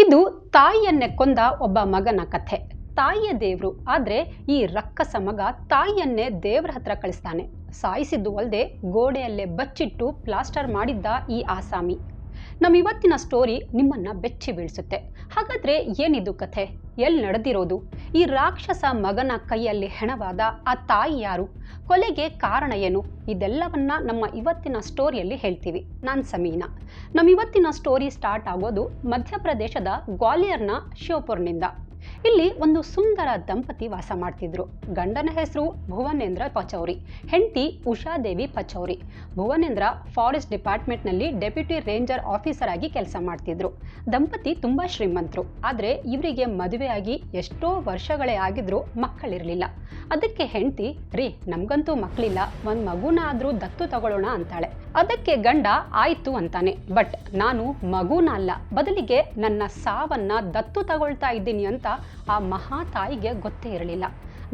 ಇದು ತಾಯಿಯನ್ನೇ ಕೊಂದ ಒಬ್ಬ ಮಗನ ಕಥೆ. ತಾಯಿಯ ದೇವ್ರು ಆದ್ರೆ ಈ ರಕ್ಕಸ ಮಗ ತಾಯಿಯನ್ನೇ ದೇವ್ರ ಹತ್ರ ಕಳಿಸ್ತಾನೆ. ಸಾಯಿಸಿದ್ದು ಅಲ್ಲದೆ ಗೋಡೆಯಲ್ಲೇ ಬಚ್ಚಿಟ್ಟು ಪ್ಲಾಸ್ಟರ್ ಮಾಡಿದ್ದ ಈ ಆಸಾಮಿ. ನಮ್ಮ ಇವತ್ತಿನ ಸ್ಟೋರಿ ನಿಮ್ಮನ್ನ ಬೆಚ್ಚಿ ಬೀಳಿಸುತ್ತೆ. ಹಾಗಾದ್ರೆ ಏನಿದು ಕಥೆ? ಎಲ್ಲಿ ನಡೆದಿರೋದು? ಈ ರಾಕ್ಷಸ ಮಗನ ಕೈಯಲ್ಲಿ ಹೆಣವಾದ ಆ ತಾಯಿ ಯಾರು? ಕೊಲೆಗೆ ಕಾರಣ ಏನು? ಇದೆಲ್ಲವನ್ನ ನಮ್ಮ ಇವತ್ತಿನ ಸ್ಟೋರಿಯಲ್ಲಿ ಹೇಳ್ತೀವಿ. ನಾನು ಸಮೀನಾ. ನಮ್ಮ ಇವತ್ತಿನ ಸ್ಟೋರಿ ಸ್ಟಾರ್ಟ್ ಆಗೋದು ಮಧ್ಯಪ್ರದೇಶದ ಗ್ವಾಲಿಯರ್ನ ಶಿವಪುರ್ನಿಂದ. ಇಲ್ಲಿ ಒಂದು ಸುಂದರ ದಂಪತಿ ವಾಸ ಮಾಡ್ತಿದ್ರು. ಗಂಡನ ಹೆಸರು ಭುವನೇಂದ್ರ ಪಚೌರಿ, ಹೆಂಡತಿ ಉಷಾದೇವಿ ಪಚೌರಿ. ಭುವನೇಂದ್ರ ಫಾರೆಸ್ಟ್ ಡಿಪಾರ್ಟ್ಮೆಂಟ್ನಲ್ಲಿ ಡೆಪ್ಯೂಟಿ ರೇಂಜರ್ ಆಫೀಸರ್ ಆಗಿ ಕೆಲಸ ಮಾಡ್ತಿದ್ರು. ದಂಪತಿ ತುಂಬಾ ಶ್ರೀಮಂತರು, ಆದರೆ ಇವರಿಗೆ ಮದುವೆಯಾಗಿ ಎಷ್ಟೋ ವರ್ಷಗಳೇ ಆಗಿದ್ರು ಮಕ್ಕಳಿರಲಿಲ್ಲ. ಅದಕ್ಕೆ ಹೆಂಡತಿ, ರೀ, ನಮಗಂತೂ ಮಕ್ಕಳಿಲ್ಲ ಒಂದು ಮಗುನ ಆದ್ರೂ ದತ್ತು ತಗೊಳ್ಳೋಣ ಅಂತಾಳೆ. ಅದಕ್ಕೆ ಗಂಡ, ಆಯ್ತು ಅಂತಾನೆ. ಬಟ್ ನಾನು ಮಗುನ ಅಲ್ಲ. ಬದಲಿಗೆ ನನ್ನ ಸಾವನ್ನ ದತ್ತು ತಗೊಳ್ತಾ ಇದ್ದೀನಿ ಅಂತ ಆ ಮಹಾ ತಾಯಿಗೆ ಗೊತ್ತೇ ಇರಲಿಲ್ಲ.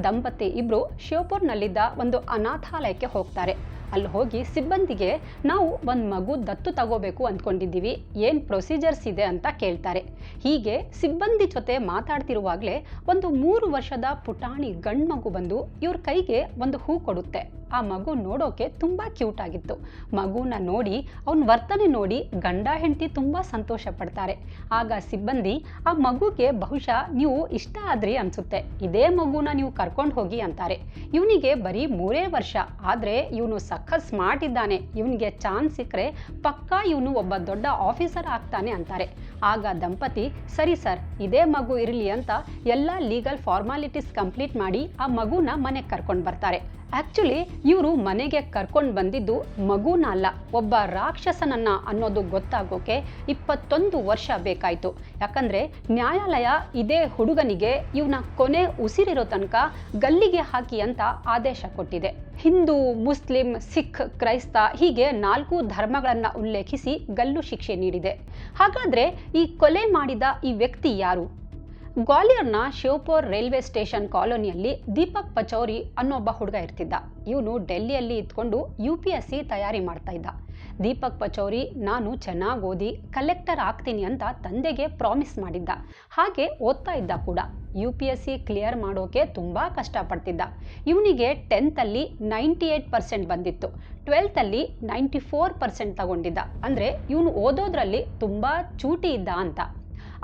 ದಂಪತಿ ಇಬ್ರು ಶಿವಪುರ್ನಲ್ಲಿದ್ದ ಒಂದು ಅನಾಥಾಲಯಕ್ಕೆ ಹೋಗ್ತಾರೆ. ಅಲ್ಲಿ ಹೋಗಿ ಸಿಬ್ಬಂದಿಗೆ ನಾವು ಒಂದು ಮಗು ದತ್ತು ತಗೋಬೇಕು ಅಂದ್ಕೊಂಡಿದ್ದೀವಿ, ಏನು ಪ್ರೊಸೀಜರ್ಸ್ ಇದೆ ಅಂತ ಕೇಳ್ತಾರೆ. ಹೀಗೆ ಸಿಬ್ಬಂದಿ ಜೊತೆ ಮಾತಾಡ್ತಿರುವಾಗಲೇ ಒಂದು ಮೂರು ವರ್ಷದ ಪುಟಾಣಿ ಗಂಡು ಮಗು ಬಂದು ಇವ್ರ ಕೈಗೆ ಒಂದು ಹೂ ಕೊಡುತ್ತೆ. ಆ ಮಗು ನೋಡೋಕೆ ತುಂಬ ಕ್ಯೂಟ್ ಆಗಿತ್ತು. ಮಗುನ ನೋಡಿ, ಅವನ ವರ್ತನೆ ನೋಡಿ ಗಂಡ ಹೆಂಡತಿ ತುಂಬ ಸಂತೋಷ ಪಡ್ತಾರೆ ಆಗ ಸಿಬ್ಬಂದಿ, ಆ ಮಗುಗೆ ಬಹುಶಃ ನೀವು ಇಷ್ಟ ಆದ್ರಿ ಅನ್ಸುತ್ತೆ. ಇದೇ ಮಗುನ ನೀವು ಕರ್ಕೊಂಡು ಹೋಗಿ ಅಂತಾರೆ. ಇವನಿಗೆ ಬರೀ ಮೂರೇ ವರ್ಷ. ಆದರೆ ಇವನು ಸಖತ್ ಸ್ಮಾರ್ಟ್ ಇದ್ದಾನೆ. ಇವನಿಗೆ ಚಾನ್ಸ್ ಸಿಕ್ಕರೆ ಪಕ್ಕಾ ಇವನು ಒಬ್ಬ ದೊಡ್ಡ ಆಫೀಸರ್ ಆಗ್ತಾನೆ ಅಂತಾರೆ. ಆಗ ದಂಪತಿ, ಸರಿ ಸರ್, ಇದೇ ಮಗು ಇರಲಿ ಅಂತ ಎಲ್ಲ ಲೀಗಲ್ ಫಾರ್ಮಾಲಿಟೀಸ್ ಕಂಪ್ಲೀಟ್ ಮಾಡಿ ಆ ಮಗುನ ಮನೆಗೆ ಕರ್ಕೊಂಡು ಬರ್ತಾರೆ. ಆಕ್ಚುಲಿ ಇವರು ಮನೆಗೆ ಕರ್ಕೊಂಡು ಬಂದಿದ್ದು ಮಗುನ ಅಲ್ಲ. ಒಬ್ಬ ರಾಕ್ಷಸನನ್ನ ಅನ್ನೋದು ಗೊತ್ತಾಗೋಕೆ ಇಪ್ಪತ್ತೊಂದು ವರ್ಷ ಬೇಕಾಯಿತು. ಯಾಕಂದ್ರೆ ನ್ಯಾಯಾಲಯ ಇದೇ ಹುಡುಗನಿಗೆ ಇವನ ಕೊನೆ ಉಸಿರಿರೋ ತನಕ ಗಲ್ಲಿಗೆ ಹಾಕಿ ಅಂತ ಆದೇಶ ಕೊಟ್ಟಿದೆ. ಹಿಂದೂ, ಮುಸ್ಲಿಂ, ಸಿಖ್, ಕ್ರೈಸ್ತ ಹೀಗೆ ನಾಲ್ಕು ಧರ್ಮಗಳನ್ನು ಉಲ್ಲೇಖಿಸಿ ಗಲ್ಲು ಶಿಕ್ಷೆ ನೀಡಿದೆ. ಹಾಗಾದ್ರೆ ಈ ಕೊಲೆ ಮಾಡಿದ ಈ ವ್ಯಕ್ತಿ ಯಾರು? ಗ್ವಾಲಿಯರ್ನ ಶಿವಪುರ್ ರೈಲ್ವೆ ಸ್ಟೇಷನ್ ಕಾಲೋನಿಯಲ್ಲಿ ದೀಪಕ್ ಪಚೌರಿ ಅನ್ನೋ ಒಬ್ಬ ಹುಡುಗ ಇರ್ತಿದ್ದ. ಇವನು ಡೆಲ್ಲಿಯಲ್ಲಿ ಇದ್ಕೊಂಡು ಯು ಪಿ ಎಸ್ ಸಿ ತಯಾರಿ ಮಾಡ್ತಾ ಇದ್ದ. ದೀಪಕ್ ಪಚೌರಿ, ನಾನು ಚೆನ್ನಾಗಿ ಓದಿ, ಕಲೆಕ್ಟರ್ ಆಗ್ತೀನಿ ಅಂತ ತಂದೆಗೆ ಪ್ರಾಮಿಸ್ ಮಾಡಿದ್ದ. ಹಾಗೆ ಓದ್ತಾ ಇದ್ದ ಕೂಡ. U P S C clear ಮಾಡೋಕೆ ತುಂಬ ಕಷ್ಟಪಡ್ತಿದ್ದ. ಇವನಿಗೆ ಟೆಂತಲ್ಲಿ ನೈಂಟಿ ಏಯ್ಟ್ ಪರ್ಸೆಂಟ್ ಬಂದಿತ್ತು. ಟ್ವೆಲ್ತಲ್ಲಿ ನೈಂಟಿ ಫೋರ್ ಪರ್ಸೆಂಟ್ ತಗೊಂಡಿದ್ದ. ಅಂದರೆ ಇವನು ಓದೋದ್ರಲ್ಲಿ ತುಂಬ ಚೂಟಿ ಇದ್ದ ಅಂತ.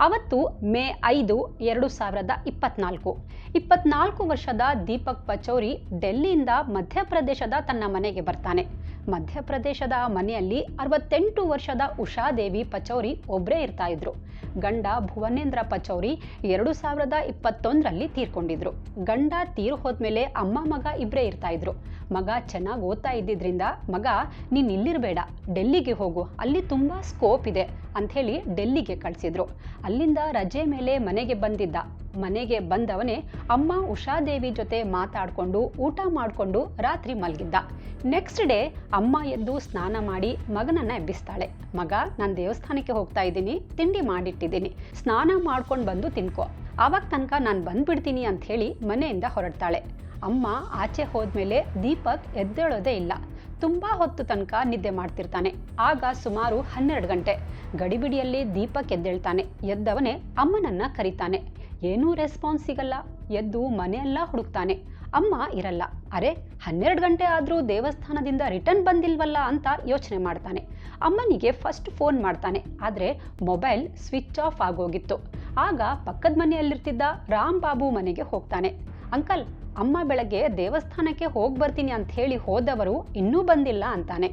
ಅವತ್ತು ಮೇ ಐದು ಎರಡು ಸಾವಿರದ ಇಪ್ಪತ್ನಾಲ್ಕು. ಇಪ್ಪತ್ನಾಲ್ಕು ವರ್ಷದ ದೀಪಕ್ ಪಚೌರಿ ಡೆಲ್ಲಿಯಿಂದ ಮಧ್ಯಪ್ರದೇಶದ ತನ್ನ ಮನೆಗೆ ಬರ್ತಾನೆ. ಮಧ್ಯಪ್ರದೇಶದ ಮನೆಯಲ್ಲಿ ಅರವತ್ತೆಂಟು ವರ್ಷದ ಉಷಾದೇವಿ ಪಚೌರಿ ಒಬ್ಬರೇ ಇರ್ತಾ ಇದ್ರು. ಗಂಡ ಭುವನೇಂದ್ರ ಪಚೌರಿ ಎರಡು ಸಾವಿರದ ಇಪ್ಪತ್ತೊಂದರಲ್ಲಿ ತೀರ್ಕೊಂಡಿದ್ರು. ಗಂಡ ತೀರು ಹೋದ್ಮೇಲೆ ಅಮ್ಮ ಮಗ ಇಬ್ಬರೇ ಇರ್ತಾ ಇದ್ರು. ಮಗ ಚೆನ್ನಾಗಿ ಓದ್ತಾ ಇದ್ದಿದ್ರಿಂದ, ಮಗ, ನೀನು ಇಲ್ಲಿರಬೇಡ, ಡೆಲ್ಲಿಗೆ ಹೋಗು, ಅಲ್ಲಿ ತುಂಬ ಸ್ಕೋಪ್ ಇದೆ ಅಂಥೇಳಿ ಡೆಲ್ಲಿಗೆ ಕಳಿಸಿದ್ರು. ಅಲ್ಲಿಂದ ರಜೆ ಮೇಲೆ ಮನೆಗೆ ಬಂದಿದ್ದ, ಮನೆಗೆ ಬಂದವನೇ ಅಮ್ಮ ಉಷಾದೇವಿ ಜೊತೆ ಮಾತಾಡಿಕೊಂಡು, ಊಟ ಮಾಡಿಕೊಂಡು ರಾತ್ರಿ ಮಲಗಿದ್ದ. ನೆಕ್ಸ್ಟ್ ಡೇ ಅಮ್ಮ ಎದ್ದು ಸ್ನಾನ ಮಾಡಿ ಮಗನನ್ನು ಎಬ್ಬಿಸ್ತಾಳೆ. ಮಗ, ನಾನು ದೇವಸ್ಥಾನಕ್ಕೆ ಹೋಗ್ತಾ ಇದ್ದೀನಿ, ತಿಂಡಿ ಮಾಡಿಟ್ಟಿದ್ದೀನಿ, ಸ್ನಾನ ಮಾಡ್ಕೊಂಡು ಬಂದು ತಿನ್ಕೋ. ಆವಾಗ ತನಕ ನಾನು ಬಂದ್ಬಿಡ್ತೀನಿ ಅಂತ ಹೇಳಿ ಮನೆಯಿಂದ ಹೊರಡ್ತಾಳೆ. ಅಮ್ಮ ಆಚೆ ಹೋದ್ಮೇಲೆ ದೀಪಕ್ ಎದ್ದೇಳೋದೇ ಇಲ್ಲ. ತುಂಬ ಹೊತ್ತು ತನಕ ನಿದ್ದೆ ಮಾಡ್ತಿರ್ತಾನೆ. ಆಗ ಸುಮಾರು ಹನ್ನೆರಡು ಗಂಟೆ. ಗಡಿಬಿಡಿಯಲ್ಲಿ ದೀಪಕ್ ಎದ್ದೇಳ್ತಾನೆ. ಎದ್ದವನೇ ಅಮ್ಮನನ್ನ ಕರೀತಾನೆ. ಏನೂ ರೆಸ್ಪಾನ್ಸ್ ಸಿಗಲ್ಲ. ಎದ್ದು ಮನೆಯೆಲ್ಲ ಹುಡುಕ್ತಾನೆ. ಅಮ್ಮ ಇರಲ್ಲ. ಅರೆ, ಹನ್ನೆರಡು ಗಂಟೆ ಆದರೂ ದೇವಸ್ಥಾನದಿಂದ ರಿಟರ್ನ್ ಬಂದಿಲ್ವಲ್ಲ ಅಂತ ಯೋಚನೆ ಮಾಡ್ತಾನೆ. ಅಮ್ಮನಿಗೆ ಫಸ್ಟ್ ಫೋನ್ ಮಾಡ್ತಾನೆ. ಆದರೆ ಮೊಬೈಲ್ ಸ್ವಿಚ್ ಆಫ್ ಆಗೋಗಿತ್ತು. ಆಗ ಪಕ್ಕದ ಮನೆಯಲ್ಲಿರ್ತಿದ್ದ ರಾಮ್ ಬಾಬು ಮನೆಗೆ ಹೋಗ್ತಾನೆ. ಅಂಕಲ್, ಅಮ್ಮ ಬೆಳಗ್ಗೆ ದೇವಸ್ಥಾನಕ್ಕೆ ಹೋಗಿ ಬರ್ತೀನಿ ಅಂತ ಹೇಳಿ ಹೋದವರು ಇನ್ನೂ ಬಂದಿಲ್ಲ ಅಂತಾನೆ.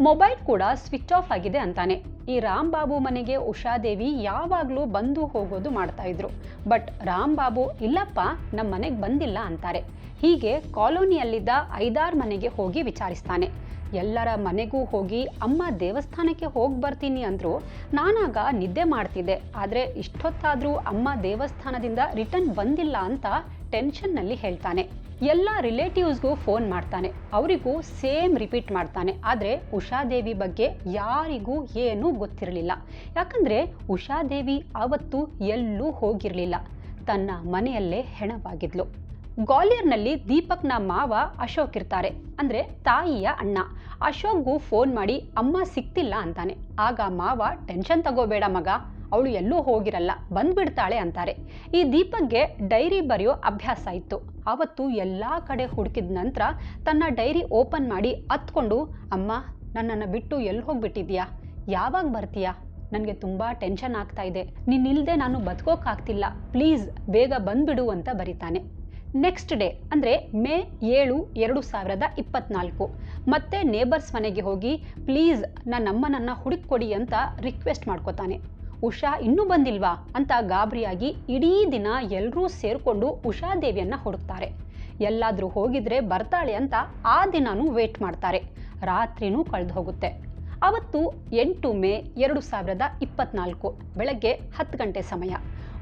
ಮೊಬೈಲ್ ಕೂಡ ಸ್ವಿಚ್ ಆಫ್ ಆಗಿದೆ ಅಂತಾನೆ. ಈ ರಾಮ್ಬಾಬು ಮನೆಗೆ ಉಷಾದೇವಿ ಯಾವಾಗಲೂ ಬಂದು ಹೋಗೋದು ಮಾಡ್ತಾ ಇದ್ರು. ಬಟ್ ರಾಮ್ ಬಾಬು ಇಲ್ಲಪ್ಪ ನಮ್ಮ ಮನೆಗೆ ಬಂದಿಲ್ಲ ಅಂತಾರೆ. ಹೀಗೆ ಕಾಲೋನಿಯಲ್ಲಿದ್ದ ಐದಾರು ಮನೆಗೆ ಹೋಗಿ ವಿಚಾರಿಸ್ತಾನೆ. ಎಲ್ಲರ ಮನೆಗೂ ಹೋಗಿ ಅಮ್ಮ ದೇವಸ್ಥಾನಕ್ಕೆ ಹೋಗಿ ಬರ್ತೀನಿ ಅಂದ್ರು. ನಾನಾಗ ನಿದ್ದೆ ಮಾಡ್ತಿದ್ದೆ. ಆದರೆ ಇಷ್ಟೊತ್ತಾದರೂ ಅಮ್ಮ ದೇವಸ್ಥಾನದಿಂದ ರಿಟರ್ನ್ ಬಂದಿಲ್ಲ ಅಂತ ಟೆನ್ಷನ್ನಲ್ಲಿ ಹೇಳ್ತಾನೆ. ಎಲ್ಲ ರಿಲೇಟಿವ್ಸ್ಗೂ ಫೋನ್ ಮಾಡ್ತಾನೆ. ಅವರಿಗೂ ಸೇಮ್ ರಿಪೀಟ್ ಮಾಡ್ತಾನೆ. ಆದರೆ ಉಷಾದೇವಿ ಬಗ್ಗೆ ಯಾರಿಗೂ ಏನೂ ಗೊತ್ತಿರಲಿಲ್ಲ. ಯಾಕಂದರೆ ಉಷಾದೇವಿ ಆವತ್ತು ಎಲ್ಲೂ ಹೋಗಿರಲಿಲ್ಲ. ತನ್ನ ಮನೆಯಲ್ಲೇ ಹೆಣವಾಗಿದ್ಲು. ಗ್ವಾಲಿಯರ್ನಲ್ಲಿ ದೀಪಕ್ನ ಮಾವ ಅಶೋಕ್ ಇರ್ತಾರೆ. ಅಂದರೆ ತಾಯಿಯ ಅಣ್ಣ. ಅಶೋಕ್ಗೂ ಫೋನ್ ಮಾಡಿ, ಅಮ್ಮ ಸಿಕ್ತಿಲ್ಲ ಅಂತಾನೆ. ಆಗ ಮಾವ ಟೆನ್ಷನ್ ತಗೋಬೇಡ ಮಗ. ಅವಳು ಎಲ್ಲೂ ಹೋಗಿರಲ್ಲ, ಬಂದ್ಬಿಡ್ತಾಳೆ ಅಂತಾರೆ. ಈ ದೀಪಕ್ಗೆ ಡೈರಿ ಬರೆಯೋ ಅಭ್ಯಾಸ ಇತ್ತು. ಆವತ್ತು ಎಲ್ಲ ಕಡೆ ಹುಡುಕಿದ ನಂತರ ತನ್ನ ಡೈರಿ ಓಪನ್ ಮಾಡಿ ಹತ್ಕೊಂಡು ಅಮ್ಮ, ನನ್ನನ್ನು ಬಿಟ್ಟು ಎಲ್ಲಿ ಹೋಗ್ಬಿಟ್ಟಿದ್ಯಾ ಯಾವಾಗ ಬರ್ತೀಯಾ? ನನಗೆ ತುಂಬ ಟೆನ್ಷನ್ ಆಗ್ತಾ ಇದೆ. ನೀನಿಲ್ಲದೆ ನಾನು ಬದುಕೋಕ್ಕಾಗ್ತಿಲ್ಲ ಪ್ಲೀಸ್, ಬೇಗ ಬಂದ್ಬಿಡು ಅಂತ ಬರೀತಾನೆ. ನೆಕ್ಸ್ಟ್ ಡೇ, ಅಂದರೆ ಮೇ ಏಳು ಎರಡು ಸಾವಿರದ ಇಪ್ಪತ್ನಾಲ್ಕು. ಮತ್ತೆ ನೇಬರ್ಸ್ ಮನೆಗೆ ಹೋಗಿ, ಪ್ಲೀಸ್, ನನ್ನಮ್ಮನನ್ನು ಹುಡುಕೊಡಿ ಅಂತ ರಿಕ್ವೆಸ್ಟ್ ಮಾಡ್ಕೋತಾನೆ. ಉಷಾ ಇನ್ನೂ ಬಂದಿಲ್ವಾ ಅಂತ ಗಾಬರಿಯಾಗಿ ಇಡೀ ದಿನ ಎಲ್ಲರೂ ಸೇರಿಕೊಂಡು ಉಷಾದೇವಿಯನ್ನು ಹುಡುಕ್ತಾರೆ ಎಲ್ಲಾದರೂ ಹೋಗಿದ್ರೆ ಬರ್ತಾಳೆ ಅಂತ ಆ ದಿನಾನೂ ವೇಟ್ ಮಾಡ್ತಾರೆ. ರಾತ್ರಿನೂ ಕಳೆದು ಹೋಗುತ್ತೆ. ಅವತ್ತು ಎಂಟು ಮೇ ಎರಡು ಸಾವಿರದ ಇಪ್ಪತ್ನಾಲ್ಕು, ಬೆಳಗ್ಗೆ ಹತ್ತು ಗಂಟೆ ಸಮಯ.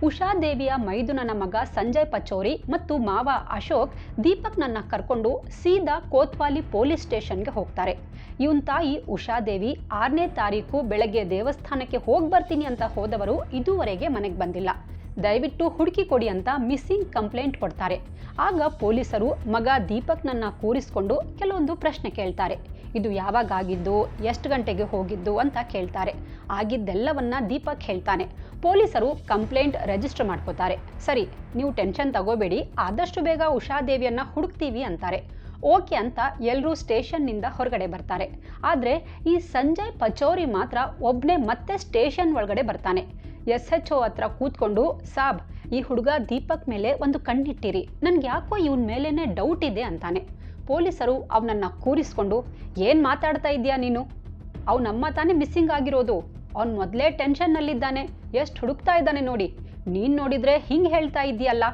ಉಷಾದೇವಿಯ ಮೈದುನನ ಮಗ ಸಂಜಯ್ ಪಚೋರಿ ಮತ್ತು ಮಾವ ಅಶೋಕ್ ದೀಪಕ್ನನ್ನ ಕರ್ಕೊಂಡು ಸೀದಾ ಕೋತ್ವಾಲಿ ಪೊಲೀಸ್ ಸ್ಟೇಷನ್ಗೆ ಹೋಗ್ತಾರೆ. ಇವನ್ ತಾಯಿ ಉಷಾದೇವಿ ಆರನೇ ತಾರೀಕು ಬೆಳಗ್ಗೆ ದೇವಸ್ಥಾನಕ್ಕೆ ಹೋಗಿ ಬರ್ತೀನಿ ಅಂತ ಹೋದವರು ಇದುವರೆಗೆ ಮನೆಗೆ ಬಂದಿಲ್ಲ. ದಯವಿಟ್ಟು ಹುಡುಕಿ ಕೊಡಿ ಅಂತ ಮಿಸ್ಸಿಂಗ್ ಕಂಪ್ಲೇಂಟ್ ಕೊಡ್ತಾರೆ. ಆಗ ಪೊಲೀಸರು ಮಗ ದೀಪಕ್ನನ್ನ ಕೂರಿಸ್ಕೊಂಡು ಕೆಲವೊಂದು ಪ್ರಶ್ನೆ ಕೇಳ್ತಾರೆ. ಇದು ಯಾವಾಗ ಆಗಿದ್ದು ಎಷ್ಟು ಗಂಟೆಗೆ ಹೋಗಿದ್ದು ಅಂತ ಕೇಳ್ತಾರೆ. ಆಗಿದ್ದೆಲ್ಲವನ್ನ ದೀಪಕ್ ಹೇಳ್ತಾನೆ. ಪೊಲೀಸರು ಕಂಪ್ಲೇಂಟ್ ರಿಜಿಸ್ಟರ್ ಮಾಡ್ಕೋತಾರೆ. ಸರಿ, ನೀವು ಟೆನ್ಷನ್ ತಗೋಬೇಡಿ, ಆದಷ್ಟು ಬೇಗ ಉಷಾದೇವಿಯನ್ನ ಹುಡುಕ್ತೀವಿ ಅಂತಾರೆ. ಓಕೆ ಅಂತ ಎಲ್ಲರೂ ಸ್ಟೇಷನ್ನಿಂದ ಹೊರಗಡೆ ಬರ್ತಾರೆ. ಆದರೆ ಈ ಸಂಜಯ್ ಪಚೌರಿ ಮಾತ್ರ ಒಬ್ಬನೇ ಮತ್ತೆ ಸ್ಟೇಷನ್ ಒಳಗಡೆ ಬರ್ತಾನೆ. ಎಸ್ ಎಚ್ ಒ ಹತ್ರ ಕೂತ್ಕೊಂಡು, ಸಾಬ್, ಈ ಹುಡುಗ ದೀಪಕ್ ಮೇಲೆ ಒಂದು ಕಣ್ಣಿಟ್ಟಿರಿ. ನನ್ಗೆ ಯಾಕೋ ಇವನ್ ಮೇಲೇನೆ ಡೌಟ್ ಇದೆ ಅಂತಾನೆ. ಪೊಲೀಸರು ಅವನನ್ನ ಕೂರಿಸ್ಕೊಂಡು, ಏನು ಮಾತಾಡ್ತಾ ಇದೀಯಾ ನೀನು? ಅವನಮ್ಮ ತಾನೇ ಮಿಸ್ಸಿಂಗ್ ಆಗಿರೋದು. ಅವ್ನು ಮೊದಲೇ ಟೆನ್ಷನ್ನಲ್ಲಿದ್ದಾನೆ ಎಷ್ಟು ಹುಡುಕ್ತಾ ಇದ್ದಾನೆ ನೋಡಿ. ನೀನು ನೋಡಿದ್ರೆ ಹಿಂಗೆ ಹೇಳ್ತಾ ಇದೆಯಲ್ಲ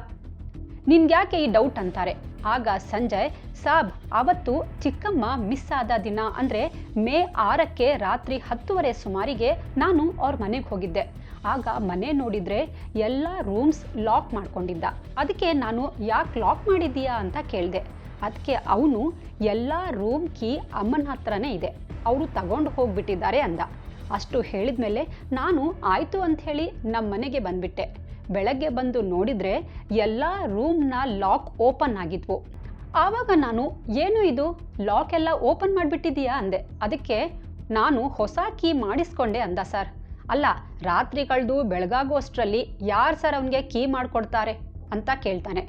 ನಿನ್ಗ್ಯಾಕೆ ಈ ಡೌಟ್ ಅಂತಾರೆ? ಆಗ ಸಂಜಯ್ ಸಾಬ್, ಅವತ್ತು ಚಿಕ್ಕಮ್ಮ ಮಿಸ್ ಆದ ದಿನ. ಅಂದರೆ ಮೇ ಆರಕ್ಕೆ ರಾತ್ರಿ ಹತ್ತುವರೆ ಸುಮಾರಿಗೆ ನಾನು ಅವ್ರ ಮನೆಗೆ ಹೋಗಿದ್ದೆ. ಆಗ ಮನೆ ನೋಡಿದ್ರೆ ಎಲ್ಲ ರೂಮ್ಸ್ ಲಾಕ್ ಮಾಡ್ಕೊಂಡಿದ್ದ. ಅದಕ್ಕೆ ನಾನು ಯಾಕೆ ಲಾಕ್ ಮಾಡಿದ್ದೀಯಾ ಅಂತ ಕೇಳಿದೆ. ಅದಕ್ಕೆ ಅವನು ಎಲ್ಲ ರೂಮ್ ಕೀ ಅಮ್ಮನ ಹತ್ರನೇ ಇದೆ. ಅವರು ತಗೊಂಡು ಹೋಗ್ಬಿಟ್ಟಿದ್ದಾರೆ ಅಂದ. ಅಷ್ಟು ಹೇಳಿದ್ಮೇಲೆ ನಾನು ಆಯಿತು ಅಂತ ಹೇಳಿ ನಮ್ಮ ಮನೆಗೆ ಬಂದ್ಬಿಟ್ಟೆ. ಬೆಳಗ್ಗೆ ಬಂದು ನೋಡಿದರೆ ಎಲ್ಲ ರೂಮ್ನ ಲಾಕ್ ಓಪನ್ ಆಗಿದ್ವು. ಆವಾಗ ನಾನು, ಏನು ಇದು? ಲಾಕ್ ಎಲ್ಲ ಓಪನ್ ಮಾಡಿಬಿಟ್ಟಿದೀಯಾ ಅಂದೆ. ಅದಕ್ಕೆ ನಾನು ಹೊಸ ಕೀ ಮಾಡಿಸ್ಕೊಂಡೆ ಅಂದ ಸರ್. ಅಲ್ಲ ರಾತ್ರಿ ಕಳೆದು ಬೆಳಗಾಗುವಷ್ಟರಲ್ಲಿ ಯಾರು ಸರ್ ಅವನಿಗೆ ಕೀ ಮಾಡಿಕೊಡ್ತಾರೆ ಅಂತ ಕೇಳ್ತಾನೆ.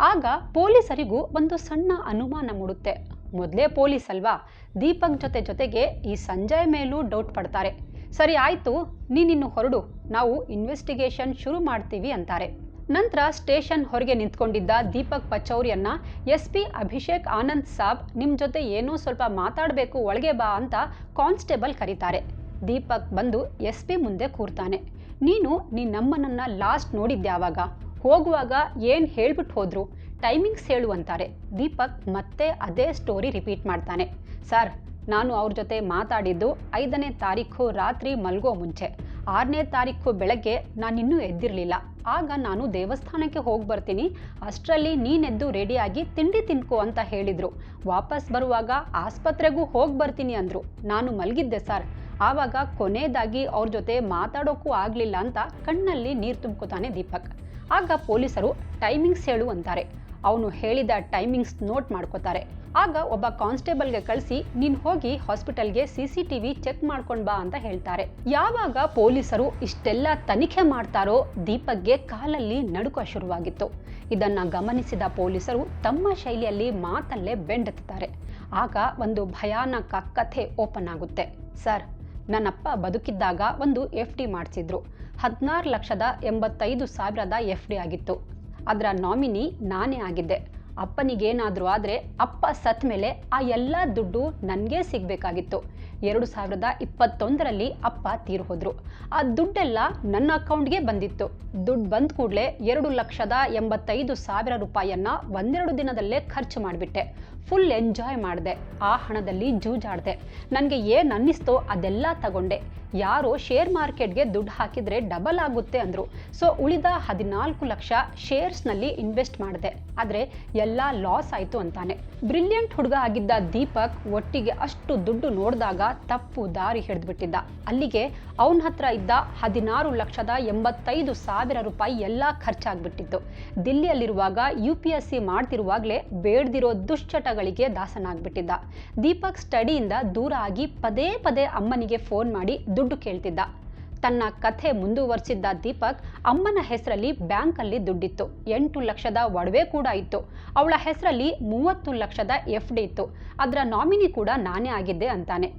ಆಗ ಪೊಲೀಸರಿಗೂ ಒಂದು ಸಣ್ಣ ಅನುಮಾನ ಮೂಡುತ್ತೆ. ಮೊದಲೇ ಪೊಲೀಸ್ ಅಲ್ವಾ? ದೀಪಕ್ ಜೊತೆ ಜೊತೆಗೆ ಈ ಸಂಜಯ್ ಮೇಲೂ ಡೌಟ್ ಪಡ್ತಾರೆ. ಸರಿ ಆಯಿತು, ನೀನಿನ್ನು ಹೊರಡು, ನಾವು ಇನ್ವೆಸ್ಟಿಗೇಷನ್ ಶುರು ಮಾಡ್ತೀವಿ ಅಂತಾರೆ. ನಂತರ ಸ್ಟೇಷನ್ ಹೊರಗೆ ನಿಂತ್ಕೊಂಡಿದ್ದ ದೀಪಕ್ ಪಚೌರಿಯನ್ನ ಎಸ್ ಪಿ ಅಭಿಷೇಕ್ ಆನಂದ್ ಸಾಬ್ ನಿಮ್ಮ ಜೊತೆ ಏನೋ ಸ್ವಲ್ಪ ಮಾತಾಡಬೇಕು, ಒಳಗೆ ಬಾ ಅಂತ ಕಾನ್ಸ್ಟೇಬಲ್ ಕರೀತಾರೆ. ದೀಪಕ್ ಬಂದು ಎಸ್ ಪಿ ಮುಂದೆ ಕೂರ್ತಾನೆ. ನೀನು ನಿನ್ನಮ್ಮನನ್ನು ಲಾಸ್ಟ್ ನೋಡಿದ್ಯಾವಾಗ ಹೋಗುವಾಗ ಏನು ಹೇಳ್ಬಿಟ್ಟು ಹೋದ್ರು? ಟೈಮಿಂಗ್ಸ್ ಹೇಳು ಅಂತಾರೆ. ದೀಪಕ್ ಮತ್ತೆ ಅದೇ ಸ್ಟೋರಿ ರಿಪೀಟ್ ಮಾಡ್ತಾನೆ. ಸರ್, ನಾನು ಅವ್ರ ಜೊತೆ ಮಾತಾಡಿದ್ದು ಐದನೇ ತಾರೀಕು ರಾತ್ರಿ ಮಲ್ಗೋ ಮುಂಚೆ. ಆರನೇ ತಾರೀಕು ಬೆಳಗ್ಗೆ ನಾನಿನ್ನೂ ಎದ್ದಿರಲಿಲ್ಲ. ಆಗ ನಾನು ದೇವಸ್ಥಾನಕ್ಕೆ ಹೋಗಿ ಬರ್ತೀನಿ. ಅಷ್ಟರಲ್ಲಿ ನೀನೆದ್ದು ರೆಡಿಯಾಗಿ ತಿಂಡಿ ತಿನ್ಕೋ ಅಂತ ಹೇಳಿದರು. ವಾಪಸ್ ಬರುವಾಗ ಆಸ್ಪತ್ರೆಗೂ ಹೋಗಿ ಬರ್ತೀನಿ ಅಂದರು. ನಾನು ಮಲಗಿದ್ದೆ, ಸರ್. ಆವಾಗ ಕೊನೆಯದಾಗಿ ಅವ್ರ ಜೊತೆ ಮಾತಾಡೋಕ್ಕೂ ಆಗಲಿಲ್ಲ ಅಂತ ಕಣ್ಣಲ್ಲಿ ನೀರು ತುಂಬ್ಕೋತಾನೆ ದೀಪಕ್. ಆಗ ಪೊಲೀಸರು ಟೈಮಿಂಗ್ಸ್ ಹೇಳು ಅಂತಾರೆ. ಅವನು ಹೇಳಿದ ಟೈಮಿಂಗ್ಸ್ ನೋಟ್ ಮಾಡ್ಕೋತಾರೆ. ಆಗ ಒಬ್ಬ ಕಾನ್ಸ್ಟೇಬಲ್ಗೆ ಕಳಿಸಿ, ನೀನು ಹೋಗಿ ಹಾಸ್ಪಿಟಲ್ಗೆ C C T V check ಮಾಡ್ಕೊಂಡು ಬಾ ಅಂತ ಹೇಳ್ತಾರೆ. ಯಾವಾಗ ಪೊಲೀಸರು ಇಷ್ಟೆಲ್ಲ ತನಿಖೆ ಮಾಡ್ತಾರೋ ದೀಪಕ್ಗೆ ಕಾಲಲ್ಲಿ ನಡುಕ ಶುರುವಾಗಿತ್ತು. ಇದನ್ನ ಗಮನಿಸಿದ ಪೊಲೀಸರು ತಮ್ಮ ಶೈಲಿಯಲ್ಲಿ ಮಾತಲ್ಲೇ ಬೆಂಡೆತ್ತಾರೆ ಆಗ ಒಂದು ಭಯಾನಕ ಕಥೆ ಓಪನ್ ಆಗುತ್ತೆ. ಸರ್ ನನ್ನಪ್ಪ ಬದುಕಿದ್ದಾಗ ಒಂದು ಎಫ್ ಡಿ ಮಾಡಿಸಿದ್ರು. ಹದಿನಾರು ಲಕ್ಷದ ಎಂಬತ್ತೈದು ಸಾವಿರದ ಎಫ್ ಡಿ ಆಗಿತ್ತು. ಅದರ ನಾಮಿನಿ ನಾನೇ ಆಗಿದ್ದೆ. ಅಪ್ಪನಿಗೇನಾದರೂ ಆದರೆ ಅಪ್ಪ ಸತ್ತ ಮೇಲೆ ಆ ಎಲ್ಲ ದುಡ್ಡು ನನಗೇ ಸಿಗಬೇಕಾಗಿತ್ತು. ಎರಡು ಸಾವಿರದ ಇಪ್ಪತ್ತೊಂದರಲ್ಲಿ ಅಪ್ಪ ತೀರು ಹೋದರು. ಆ ದುಡ್ಡೆಲ್ಲ ನನ್ನ ಅಕೌಂಟ್ಗೆ ಬಂದಿತ್ತು. ದುಡ್ಡು ಬಂದ ಕೂಡಲೇ ಎರಡು ಲಕ್ಷದ ಎಂಬತ್ತೈದು ಸಾವಿರ ರೂಪಾಯಿಯನ್ನು ಒಂದೆರಡು ದಿನದಲ್ಲೇ ಖರ್ಚು ಮಾಡಿಬಿಟ್ಟೆ. ಫುಲ್ ಎಂಜಾಯ್ ಮಾಡಿದೆ. ಆ ಹಣದಲ್ಲಿ ಜೂಜಾಡಿದೆ. ನನಗೆ ಏನು ಅನ್ನಿಸ್ತೋ ಅದೆಲ್ಲ ತಗೊಂಡೆ. ಯಾರೋ ಶೇರ್ ಮಾರ್ಕೆಟ್ಗೆ ದುಡ್ಡು ಹಾಕಿದರೆ ಡಬಲ್ ಆಗುತ್ತೆ ಅಂದರು. ಸೊ ಉಳಿದ ಹದಿನಾಲ್ಕು ಲಕ್ಷ ಶೇರ್ಸ್ನಲ್ಲಿ ಇನ್ವೆಸ್ಟ್ ಮಾಡಿದೆ. ಆದರೆ ಎಲ್ಲ ಲಾಸ್ ಆಯಿತು ಅಂತಾನೆ. ಬ್ರಿಲಿಯಂಟ್ ಹುಡುಗ ಆಗಿದ್ದ ದೀಪಕ್ ಒಟ್ಟಿಗೆ ಅಷ್ಟು ದುಡ್ಡು ನೋಡಿದಾಗ ತಪ್ಪು ದಾರಿ ಹಿಡಿದ್ಬಿಟ್ಟಿದ್ದ. ಅಲ್ಲಿಗೆ ಅವನ ಹತ್ರ ಇದ್ದ ಹದಿನಾರು ಲಕ್ಷದ ಎಂಬತ್ತೈದು ಸಾವಿರ ರೂಪಾಯಿ ಎಲ್ಲ ಖರ್ಚಾಗ್ಬಿಟ್ಟಿತ್ತು. ದಿಲ್ಲಿಯಲ್ಲಿರುವಾಗ ಯು ಪಿ ಎಸ್ ಸಿ ಮಾಡ್ತಿರುವಾಗಲೇ ಬೇಡ್ದಿರೋ ದುಶ್ಚಟಗಳಿಗೆ ದಾಸನಾಗ್ಬಿಟ್ಟಿದ್ದ. ದೀಪಕ್ ಸ್ಟಡಿಯಿಂದ ದೂರ ಆಗಿ ಪದೇ ಪದೇ ಅಮ್ಮನಿಗೆ ಫೋನ್ ಮಾಡಿ ದುಡ್ಡು ಕೇಳ್ತಿದ್ದ. ತನ್ನ ಕಥೆ ಮುಂದುವರಿಸಿದ್ದ ದೀಪಕ್ ಅಮ್ಮನ ಹೆಸರಲ್ಲಿ ಬ್ಯಾಂಕಲ್ಲಿ ದುಡ್ಡಿತ್ತು. ಎಂಟು ಲಕ್ಷದ ಒಡವೆ ಕೂಡ ಇತ್ತು. ಅವಳ ಹೆಸರಲ್ಲಿ ಮೂವತ್ತು ಲಕ್ಷದ ಎಫ್ ಡಿ ಇತ್ತು. ಅದರ ನಾಮಿನಿ ಕೂಡ ನಾನೇ ಆಗಿದ್ದೆ ಅಂತಾನೆ.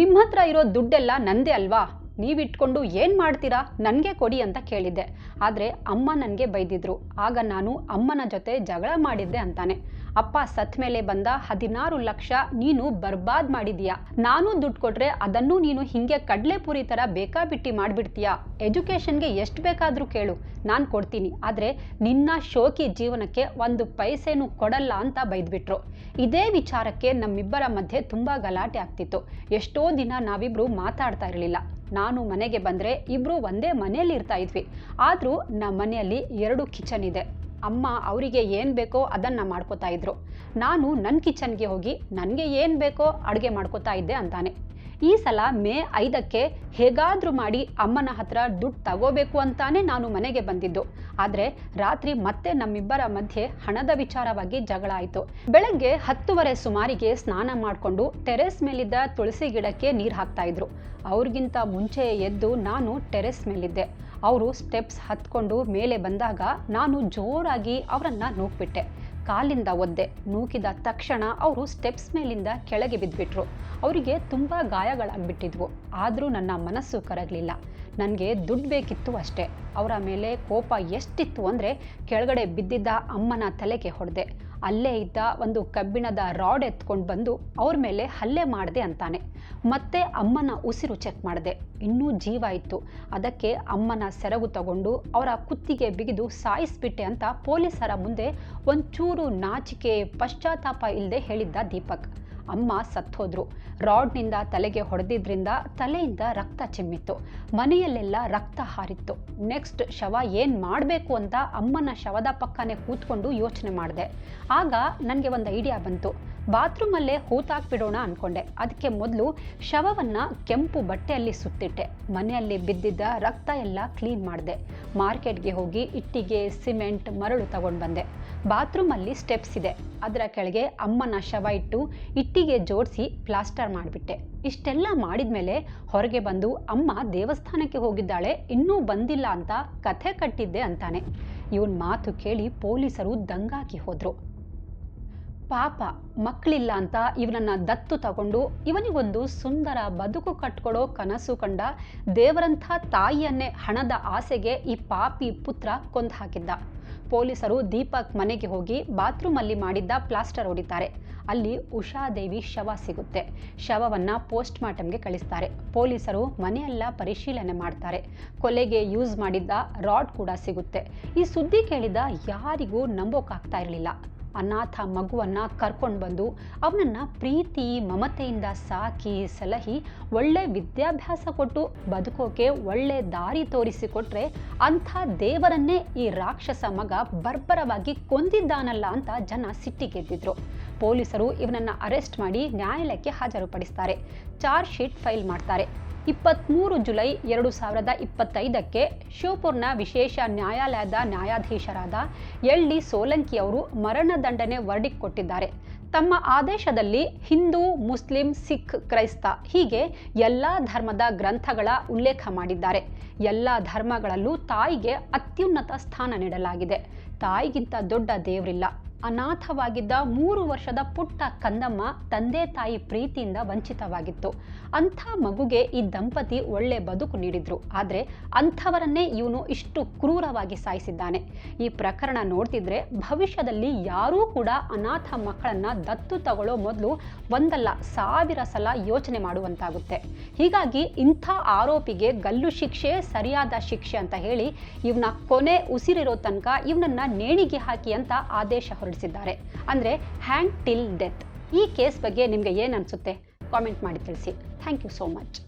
ನಿಮ್ಮ ಹತ್ರ ಇರೋ ದುಡ್ಡೆಲ್ಲ ನಂದೇ ಅಲ್ವಾ? ನೀವಿಟ್ಕೊಂಡು ಏನು ಮಾಡ್ತೀರಾ? ನನಗೆ ಕೊಡಿ ಅಂತ ಕೇಳಿದ್ದೆ. ಆದರೆ ಅಮ್ಮ ನನಗೆ ಬೈದಿದ್ರು. ಆಗ ನಾನು ಅಮ್ಮನ ಜೊತೆ ಜಗಳ ಮಾಡಿದ್ದೆ ಅಂತಾನೆ. ಅಪ್ಪ ಸತ್ ಮೇಲೆ ಬಂದ ಹದಿನಾರು ಲಕ್ಷ ನೀನು ಬರ್ಬಾದ್ ಮಾಡಿದೀಯ ನಾನು ದುಡ್ಡು ಕೊಟ್ರೆ ಅದನ್ನು ನೀನು ಹಿಂಗೆ ಕಡಲೆಪುರಿ ತರ ಬೇಕಾಬಿಟ್ಟಿ ಮಾಡ್ಬಿಡ್ತೀಯಾ? ಎಜುಕೇಷನ್ಗೆ ಎಷ್ಟು ಬೇಕಾದರೂ ಕೇಳು. ನಾನು ಕೊಡ್ತೀನಿ. ಆದರೆ ನಿನ್ನ ಶೋಕಿ ಜೀವನಕ್ಕೆ ಒಂದು ಪೈಸೆನೂ ಕೊಡಲ್ಲ ಅಂತ ಬೈದ್ಬಿಟ್ರು. ಇದೇ ವಿಚಾರಕ್ಕೆ ನಮ್ಮಿಬ್ಬರ ಮಧ್ಯೆ ತುಂಬ ಗಲಾಟೆ ಆಗ್ತಿತ್ತು. ಎಷ್ಟೋ ದಿನ ನಾವಿಬ್ರು ಮಾತಾಡ್ತಾ ಇರಲಿಲ್ಲ. ನಾನು ಮನೆಗೆ ಬಂದರೆ ಇಬ್ಬರು ಒಂದೇ ಮನೆಯಲ್ಲಿ ಇರ್ತಾ ಇದ್ವಿ. ಆದರೂ ನಮ್ಮ ಮನೆಯಲ್ಲಿ ಎರಡು ಕಿಚನ್ ಇದೆ. ಅಮ್ಮ ಅವರಿಗೆ ಏನು ಬೇಕೋ ಅದನ್ನು ಮಾಡ್ಕೋತಾ ಇದ್ರು. ನಾನು ನನ್ನ ಕಿಚನ್ಗೆ ಹೋಗಿ ನನಗೆ ಏನು ಬೇಕೋ ಅಡುಗೆ ಮಾಡ್ಕೋತಾ ಇದ್ದೆ ಅಂತಾನೆ. ಈ ಸಲ ಮೇ ಐದಕ್ಕೆ ಹೇಗಾದರೂ ಮಾಡಿ ಅಮ್ಮನ ಹತ್ರ ದುಡ್ಡು ತಗೋಬೇಕು ಅಂತಾನೆ ನಾನು ಮನೆಗೆ ಬಂದಿದ್ದು. ಆದರೆ ರಾತ್ರಿ ಮತ್ತೆ ನಮ್ಮಿಬ್ಬರ ಮಧ್ಯೆ ಹಣದ ವಿಚಾರವಾಗಿ ಜಗಳ ಆಯಿತು. ಬೆಳಗ್ಗೆ ಹತ್ತುವರೆ ಸುಮಾರಿಗೆ ಸ್ನಾನ ಮಾಡಿಕೊಂಡು ಟೆರೆಸ್ ಮೇಲಿದ್ದ ತುಳಸಿ ಗಿಡಕ್ಕೆ ನೀರು ಹಾಕ್ತಾ ಇದ್ರು. ಅವ್ರಿಗಿಂತ ಮುಂಚೆ ಎದ್ದು ನಾನು ಟೆರೆಸ್ ಮೇಲಿದ್ದೆ. ಅವರು ಸ್ಟೆಪ್ಸ್ ಹತ್ಕೊಂಡು ಮೇಲೆ ಬಂದಾಗ ನಾನು ಜೋರಾಗಿ ಅವರನ್ನು ನೂಕ್ಬಿಟ್ಟೆ. ಕಾಲಿಂದ ಒದ್ದೆ ನೂಕಿದ ತಕ್ಷಣ ಅವರು ಸ್ಟೆಪ್ಸ್ ಮೇಲಿಂದ ಕೆಳಗೆ ಬಿದ್ದುಬಿಟ್ರು ಅವರಿಗೆ ತುಂಬ ಗಾಯಗಳಾಗ್ಬಿಟ್ಟಿದ್ವು. ಆದರೂ ನನ್ನ ಮನಸ್ಸು ಕರಗಲಿಲ್ಲ. ನನಗೆ ದುಡ್ಡು ಬೇಕಿತ್ತು ಅಷ್ಟೇ. ಅವರ ಮೇಲೆ ಕೋಪ ಎಷ್ಟಿತ್ತು ಅಂದರೆ ಕೆಳಗಡೆ ಬಿದ್ದಿದ್ದ ಅಮ್ಮನ ತಲೆಗೆ ಹೊಡೆದೆ. ಅಲ್ಲೇ ಇದ್ದ ಒಂದು ಕಬ್ಬಿಣದ ರಾಡ್ ಎತ್ಕೊಂಡು ಬಂದು ಅವ್ರ ಮೇಲೆ ಹಲ್ಲೆ ಮಾಡಿದೆ ಅಂತಾನೆ. ಮತ್ತೆ ಅಮ್ಮನ ಉಸಿರು ಚೆಕ್ ಮಾಡಿದೆ. ಇನ್ನೂ ಜೀವ ಇತ್ತು. ಅದಕ್ಕೆ ಅಮ್ಮನ ಸೆರಗು ತಗೊಂಡು ಅವರ ಕುತ್ತಿಗೆ ಬಿಗಿದು ಸಾಯಿಸ್ಬಿಟ್ಟೆ ಅಂತ ಪೊಲೀಸರ ಮುಂದೆ ಒಂಚೂರು ನಾಚಿಕೆ ಪಶ್ಚಾತ್ತಾಪ ಇಲ್ಲದೆ ಹೇಳಿದ್ದ ದೀಪಕ್. ಅಮ್ಮ ಸತ್ತೋದ್ರು. ರಾಡ್ನಿಂದ ತಲೆಗೆ ಹೊಡೆದಿದ್ರಿಂದ ತಲೆಯಿಂದ ರಕ್ತ ಚಿಮ್ಮಿತ್ತು. ಮನೆಯಲ್ಲೆಲ್ಲ ರಕ್ತ ಹಾರಿತ್ತು. ನೆಕ್ಸ್ಟ್ ಶವ ಏನು ಮಾಡಬೇಕು ಅಂತ ಅಮ್ಮನ ಶವದ ಪಕ್ಕನೇ ಕೂತ್ಕೊಂಡು ಯೋಚನೆ ಮಾಡಿದೆ. ಆಗ ನನಗೆ ಒಂದು ಐಡಿಯಾ ಬಂತು. ಬಾತ್ರೂಮಲ್ಲೇ ಹೂತಾಕ್ಬಿಡೋಣ ಅಂದ್ಕೊಂಡೆ ಅದಕ್ಕೆ ಮೊದಲು ಶವವನ್ನು ಕೆಂಪು ಬಟ್ಟೆಯಲ್ಲಿ ಸುತ್ತಿಟ್ಟೆ. ಮನೆಯಲ್ಲಿ ಬಿದ್ದಿದ್ದ ರಕ್ತ ಎಲ್ಲ ಕ್ಲೀನ್ ಮಾಡಿದೆ. ಮಾರ್ಕೆಟ್ಗೆ ಹೋಗಿ ಇಟ್ಟಿಗೆ, ಸಿಮೆಂಟ್, ಮರಳು ತಗೊಂಡು ಬಂದೆ ಬಾತ್ರೂಮಲ್ಲಿ ಸ್ಟೆಪ್ಸ್ ಇದೆ. ಅದರ ಕೆಳಗೆ ಅಮ್ಮನ ಶವ ಇಟ್ಟು ಇಟ್ಟಿಗೆ ಜೋಡಿಸಿ ಪ್ಲಾಸ್ಟರ್ ಮಾಡಿಬಿಟ್ಟೆ. ಇಷ್ಟೆಲ್ಲ ಮಾಡಿದ ಮೇಲೆ ಹೊರಗೆ ಬಂದು ಅಮ್ಮ ದೇವಸ್ಥಾನಕ್ಕೆ ಹೋಗಿದ್ದಾಳೆ, ಇನ್ನೂ ಬಂದಿಲ್ಲ ಅಂತ ಕಥೆ ಕಟ್ಟಿದ್ದೆ ಅಂತಾನೆ. ಇವನ್ ಮಾತು ಕೇಳಿ ಪೊಲೀಸರು ದಂಗಾಕಿ ಹೋದ್ರು. ಪಾಪ ಮಕ್ಕಳಿಲ್ಲ ಅಂತ ಇವನನ್ನ ದತ್ತು ತಗೊಂಡು ಇವನಿಗೊಂದು ಸುಂದರ ಬದುಕು ಕಟ್ಕೊಡೋ ಕನಸು ಕಂಡ ದೇವರಂಥ ತಾಯಿಯನ್ನೇ ಹಣದ ಆಸೆಗೆ ಈ ಪಾಪಿ ಪುತ್ರ ಕೊಂದು ಹಾಕಿದ್ದ. ಪೊಲೀಸರು ದೀಪಕ್ ಮನೆಗೆ ಹೋಗಿ ಬಾತ್ರೂಮಲ್ಲಿ ಮಾಡಿದ್ದ ಪ್ಲಾಸ್ಟರ್ ಹೊಡಿತಾರೆ. ಅಲ್ಲಿ ಉಷಾದೇವಿ ಶವ ಸಿಗುತ್ತೆ. ಶವವನ್ನ ಪೋಸ್ಟ್ ಮಾರ್ಟಮ್ಗೆ ಕಳಿಸ್ತಾರೆ. ಪೊಲೀಸರು ಮನೆಯೆಲ್ಲ ಪರಿಶೀಲನೆ ಮಾಡ್ತಾರೆ. ಕೊಲೆಗೆ ಯೂಸ್ ಮಾಡಿದ್ದ ರಾಡ್ ಕೂಡ ಸಿಗುತ್ತೆ. ಈ ಸುದ್ದಿ ಕೇಳಿದ ಯಾರಿಗೂ ನಂಬೋಕಾಗ್ತಾ ಇರಲಿಲ್ಲ. ಅನಾಥ ಮಗುವನ್ನ ಕರ್ಕೊಂಡು ಬಂದು ಅವನನ್ನ ಪ್ರೀತಿ, ಮಮತೆಯಿಂದ ಸಾಕಿ, ಸಲಹಿ, ಒಳ್ಳೆ ವಿದ್ಯಾಭ್ಯಾಸ ಕೊಟ್ಟು ಬದುಕೋಕೆ ಒಳ್ಳೆ ದಾರಿ ತೋರಿಸಿಕೊಟ್ರೆ ಅಂಥ ದೇವರನ್ನೇ ಈ ರಾಕ್ಷಸ ಮಗ ಬರ್ಬರವಾಗಿ ಕೊಂದಿದ್ದಾನಲ್ಲ ಅಂತ ಜನ ಸಿಟ್ಟಿಗೆದ್ದಿದ್ರು ಪೊಲೀಸರು ಇವನನ್ನ ಅರೆಸ್ಟ್ ಮಾಡಿ ನ್ಯಾಯಾಲಯಕ್ಕೆ ಹಾಜರುಪಡಿಸ್ತಾರೆ. ಚಾರ್ಜ್ ಶೀಟ್ ಫೈಲ್ ಮಾಡ್ತಾರೆ. ಇಪ್ಪತ್ತ್ಮೂರು ಜುಲೈ ಎರಡು ಸಾವಿರದ ಇಪ್ಪತ್ತೈದಕ್ಕೆ ಶಿವಪುರ್ನ ವಿಶೇಷ ನ್ಯಾಯಾಲಯದ ನ್ಯಾಯಾಧೀಶರಾದ ಎಲ್ ಡಿ ಸೋಲಂಕಿ ಅವರು ಮರಣದಂಡನೆ ವರ್ಡಿಕ್ ಕೊಟ್ಟಿದ್ದಾರೆ. ತಮ್ಮ ಆದೇಶದಲ್ಲಿ ಹಿಂದೂ, ಮುಸ್ಲಿಂ, ಸಿಖ್, ಕ್ರೈಸ್ತ ಹೀಗೆ ಎಲ್ಲ ಧರ್ಮದ ಗ್ರಂಥಗಳ ಉಲ್ಲೇಖ ಮಾಡಿದ್ದಾರೆ. ಎಲ್ಲ ಧರ್ಮಗಳಲ್ಲೂ ತಾಯಿಗೆ ಅತ್ಯುನ್ನತ ಸ್ಥಾನ ನೀಡಲಾಗಿದೆ. ತಾಯಿಗಿಂತ ದೊಡ್ಡ ದೇವರಿಲ್ಲ. ಅನಾಥವಾಗಿದ್ದ ಮೂರು ವರ್ಷದ ಪುಟ್ಟ ಕಂದಮ್ಮ ತಂದೆ ತಾಯಿ ಪ್ರೀತಿಯಿಂದ ವಂಚಿತವಾಗಿತ್ತು. ಅಂಥ ಮಗುಗೆ ಈ ದಂಪತಿ ಒಳ್ಳೆ ಬದುಕು ನೀಡಿದ್ರು. ಆದರೆ ಅಂಥವರನ್ನೇ ಇವನು ಇಷ್ಟು ಕ್ರೂರವಾಗಿ ಸಾಯಿಸಿದ್ದಾನೆ. ಈ ಪ್ರಕರಣ ನೋಡ್ತಿದ್ರೆ ಭವಿಷ್ಯದಲ್ಲಿ ಯಾರೂ ಕೂಡ ಅನಾಥ ಮಕ್ಕಳನ್ನ ದತ್ತು ತಗೊಳ್ಳೋ ಮೊದಲು ಒಂದಲ್ಲ, ಸಾವಿರ ಸಲ ಯೋಚನೆ ಮಾಡುವಂತಾಗುತ್ತೆ. ಹೀಗಾಗಿ ಇಂಥ ಆರೋಪಿಗೆ ಗಲ್ಲು ಶಿಕ್ಷೆ, ಸರಿಯಾದ ಶಿಕ್ಷೆ ಅಂತ ಹೇಳಿ ಇವನ ಕೊನೆ ಉಸಿರಿರೋ ತನಕ ಇವನನ್ನ ನೇಣಿಗೆ ಹಾಕಿ ಅಂತ ಆದೇಶ ಹೊರಡಿಸಿದ್ದಾರೆ ಅಂದರೆ ಹ್ಯಾಂಗ್ ಟಿಲ್ ಡೆತ್ ಈ ಕೇಸ್ ಬಗ್ಗೆ ನಿಮಗೆ ಏನು ಅನಿಸುತ್ತೆ? ಕಾಮೆಂಟ್ ಮಾಡಿ ತಿಳಿಸಿ. Thank you so much